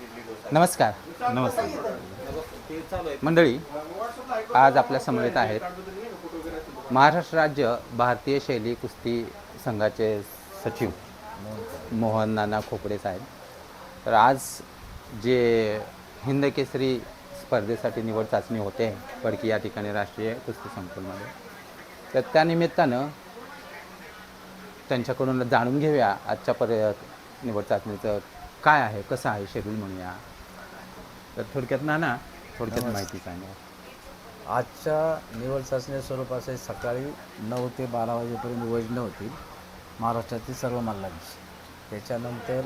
नमस्कार. नमस्कार मंडळी आज आपल्या समवेत आहेत महाराष्ट्र राज्य भारतीय शैली कुस्ती संघाचे सचिव मोहन नाना खोपडे साहेब. तर आज जे हिंद केसरी स्पर्धेसाठी निवड चाचणी होते पडकी या ठिकाणी राष्ट्रीय कुस्ती संकुलमध्ये. तर त्यानिमित्तानं त्यांच्याकडून जाणून घेऊया आजच्या पर्य निवड चाचणीचं काय आहे? कसं आहे? शेड्यूल म्हणूया. तर थोडक्यात नाना थोडक्यात माहिती सांगा. आजच्या निवड चाचणी स्वरूपाचे आहे सकाळी नऊ ते बारा वाजेपर्यंत वजनं होतील. महाराष्ट्रातील सर्व मल्लांची. त्याच्यानंतर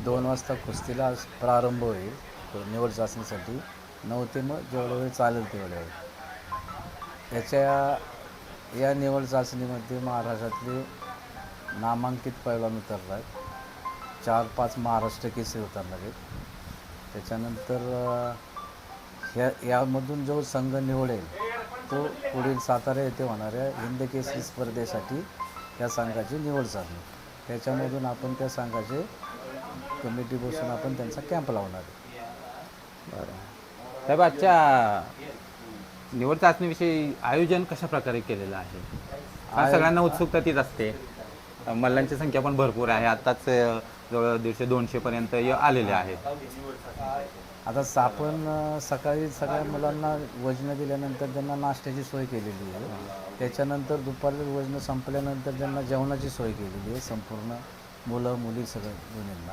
दोन वाजता कुस्तीला प्रारंभ होईल. तो निवड चाचणीसाठी नऊ ते मग जेवढा वेळ चालेल तेवढ्या वेळ. याच्या या निवड चाचणीमध्ये महाराष्ट्रातले नामांकित पैलवान उतरला आहेत चार पाच महाराष्ट्र केसरी उतरणार आहेत. त्याच्यानंतर ह्या यामधून जो संघ निवडेल तो पुढील सातारा येथे होणाऱ्या हिंद केसरी स्पर्धेसाठी त्या संघाची निवड झाली. त्याच्यामधून आपण त्या संघाचे कमिटी बसून आपण त्यांचा कॅम्प लावणार आहे. बरं. साहेब आजच्या निवड चाचणीविषयी आयोजन कशा प्रकारे केलेलं आहे? सगळ्यांना उत्सुकता तीच असते. मल्लांची संख्या पण भरपूर आहे. आत्ताच जवळ दीडशे दोनशेपर्यंत आलेले आहेत. आता स- आपण सकाळी सगळ्या मुलांना वजनं दिल्यानंतर त्यांना नाश्त्याची सोय केलेली आहे. त्याच्यानंतर दुपारी वजनं संपल्यानंतर त्यांना जेवणाची सोय केलेली आहे. संपूर्ण मुलं मुली सगळ्या दोन्हींना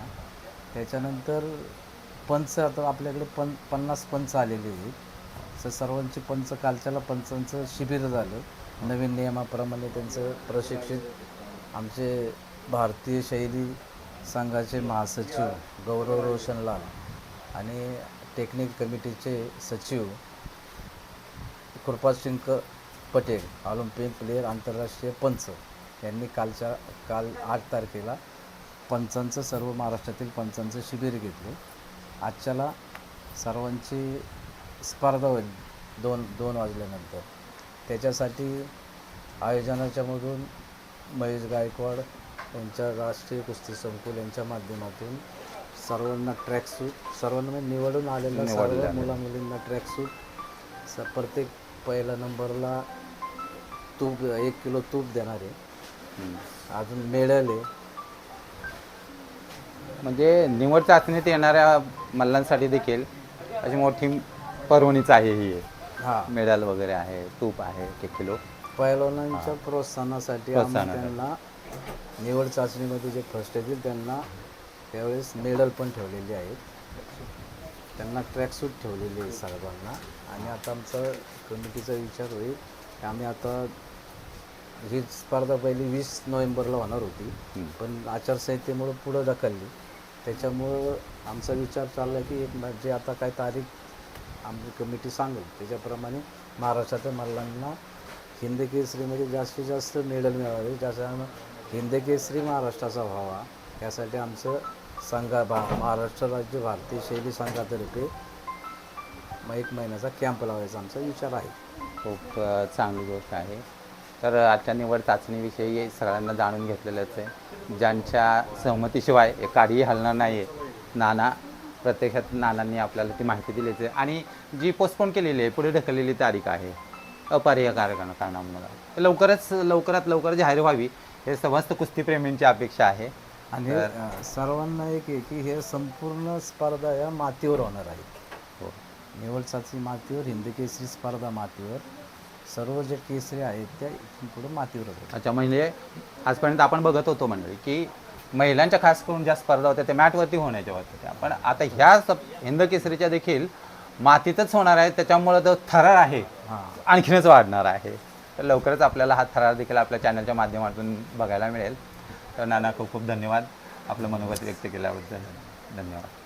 त्याच्यानंतर पंच आता आपल्याकडे पं पन्नास पंच आलेले आहेत. तर सर्वांची पंच कालच्याला पंचांचं शिबिर झालं. नवीन नियमाप्रमाणे त्यांचं प्रशिक्षित आमचे भारतीय शैली संघाचे महासचिव गौरव रोशनलाल आणि टेक्निक कमिटीचे सचिव कृपाशंक पटेल ऑलिम्पिक प्लेअर आंतरराष्ट्रीय पंच यांनी कालच्या काल आठ तारखेला पंचांचं सर्व महाराष्ट्रातील पंचांचं शिबिर घेतले. आजच्याला सर्वांची स्पर्धा होईल दोन दोन वाजल्यानंतर. त्याच्यासाठी आयोजनाच्यामधून महेश गायकवाड यांच्या राष्ट्रीय कुस्ती संकुल यांच्या माध्यमातून सर्वांना ट्रॅकसूट सर्वांना म्हणजे निवडून आलेल्या सर्व मुला मुलींना ट्रॅकसूट स प्रत्येक पहिल्या नंबरला तूप एक किलो तूप देणार. आहे अजून मिळाले. म्हणजे निवड चाचणीत येणाऱ्या मल्लांसाठी देखील अशी मोठी पर्वणीच आहे ही. हां. मेडल वगैरे आहे तूप आहे एक किलो. पैलवानांच्या प्रोत्साहनासाठी आम्ही प्रोत्साहनासाठी. त्यांना निवड चाचणीमध्ये जे फर्स्ट येतील त्यांना त्यावेळेस मेडल पण ठेवलेले आहेत. त्यांना ट्रॅकसूट ठेवलेले आहे सर्वांना आणि आता आमचा कमिटीचा विचार होईल की आम्ही आता ही स्पर्धा पहिली वीस नोव्हेंबरला होणार होती. पण आचारसंहितेमुळं पुढं ढकलली. त्याच्यामुळं आमचा विचार चालला की एक म- जे आता काय तारीख आमची कमिटी सांगेल. त्याच्याप्रमाणे महाराष्ट्राच्या मल्लांना हिंद केसरीमध्ये म्हणजे जास्तीत जास्त मेडल मिळावे त्याच्यानं हिंद केसरी महाराष्ट्राचा व्हावा. यासाठी आमचं संघा भा महाराष्ट्र राज्य भारतीय शैली संघातर्फे मग एक महिन्याचा कॅम्प लावायचा आमचा विचार आहे. खूप अ, चांगली गोष्ट आहे. तर आजच्या निवड चाचणीविषयी सगळ्यांना जाणून घेतलेलंच आहे. ज्यांच्या सहमतीशिवाय हे काडीही हलणार नाही आहे नाना प्रत्यक्षात नानांनी आपल्याला ती माहिती दिलीच आहे. आणि जी पोस्टपोन केलेली आहे पुढे ढकललेली तारीख आहे. अपरिय कारण कारणामुळं लवकरच लवकरात लवकर जाहीर व्हावी हे समस्त कुस्तीप्रेमींची अपेक्षा आहे. आणि सर्वांना एक आहे की हे संपूर्ण स्पर्धा या मातीवर होणार आहेत हो. निवड चाचणी मातीवर हिंद केसरी स्पर्धा मातीवर सर्व जे केसरी आहेत त्या पुढे मातीवर होतात अच्छा म्हणजे आजपर्यंत आपण बघत होतो मंडळी की महिलांच्या खास करून ज्या स्पर्धा होत्या त्या मॅटवरती होण्याच्या होत्या. पण आता ह्या सप हिंद केसरीच्या देखील मातीतच होणार आहे त्याच्यामुळं जो थरार आहे. हां. आणखीनच वाढणार आहे. तर लवकरच आपल्याला हा थरार देखील आपल्या चॅनलच्या माध्यमातून बघायला मिळेल. तर नाना खूप खूप धन्यवाद आपलं मनोगत व्यक्त केल्याबद्दल. धन्यवाद.